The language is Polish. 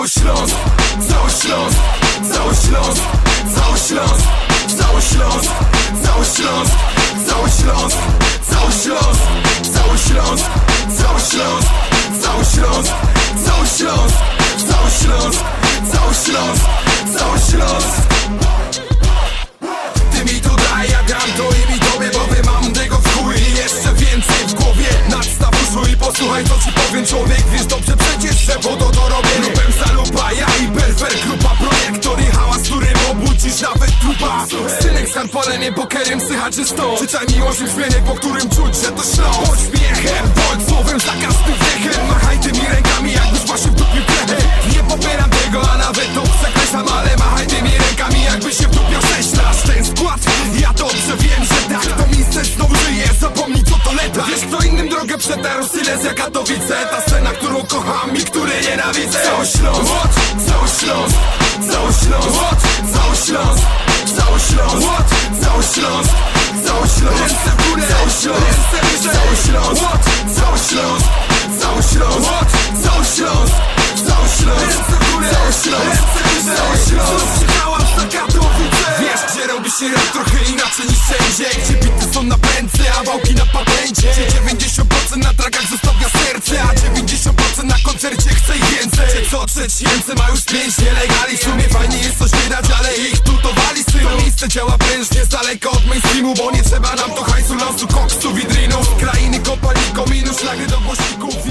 Cały Śląsk, cały Śląsk, cały Śląsk, cały Śląsk, cały Śląsk, cały Śląsk, cały Śląsk, cały Śląsk, cały Śląsk, cały Śląsk, cały Śląsk, cały Śląsk, cały Śląsk, cały Śląsk, cały Śląsk. Ty mi to daj, ja gram to i mi tobie, bo wy mam tego w chuj i jeszcze więcej w głowie. Nadstaw i posłuchaj, co ci powiem, człowiek, wiesz dobrze przecież, że po to to robię. Trupa Synek z harponem i pokerem sychaczystą Czytaj miłość w zmianie, po którym czuć, że to śląsk Bądź śmiechem, bądź słowem za każdym wdechem Machaj tymi rękami, jakbyś właśnie wdupił klechę Nie popieram tego, a nawet to przekreślam Ale machaj tymi rękami, jakbyś się wdupiał sześlasz Ten skład, ja dobrze wiem, że tak. To miejsce znowu żyje, zapomnij co to leta. Wiesz kto innym drogę przetarł, Silesia Katowice Ta scena, którą kocham i której nienawidzę. Cały Śląsk, cały Śląsk, cały Śląsk Cały Śląsk, cały Śląsk, cały Śląsk Cały Śląsk, ręce w górę, cały Śląsk, ręce wyżej Cały Śląsk, cały Śląsk, cały Śląsk Cały Śląsk, cały Śląsk, ręce w górę, cały Śląsk, ręce wyżej Cały Śląsk, przyjechałam za Katowice gdzie robi się rap trochę inaczej niż wszędzie Gdzie bity są na pętlę, a wałki na patencie Gdzie 90% na trakach zostawia serce A 90% na koncercie chce ich więcej Gdzie co trzeci ręce ma już pięć nielegali W sumie fajnie jest miejsce działa prężnie z daleka od mainstreamu Bo nie trzeba nam to hajsu, losu, koksu, widrinów Z krainy kopalni, kominu, szlagry do głośników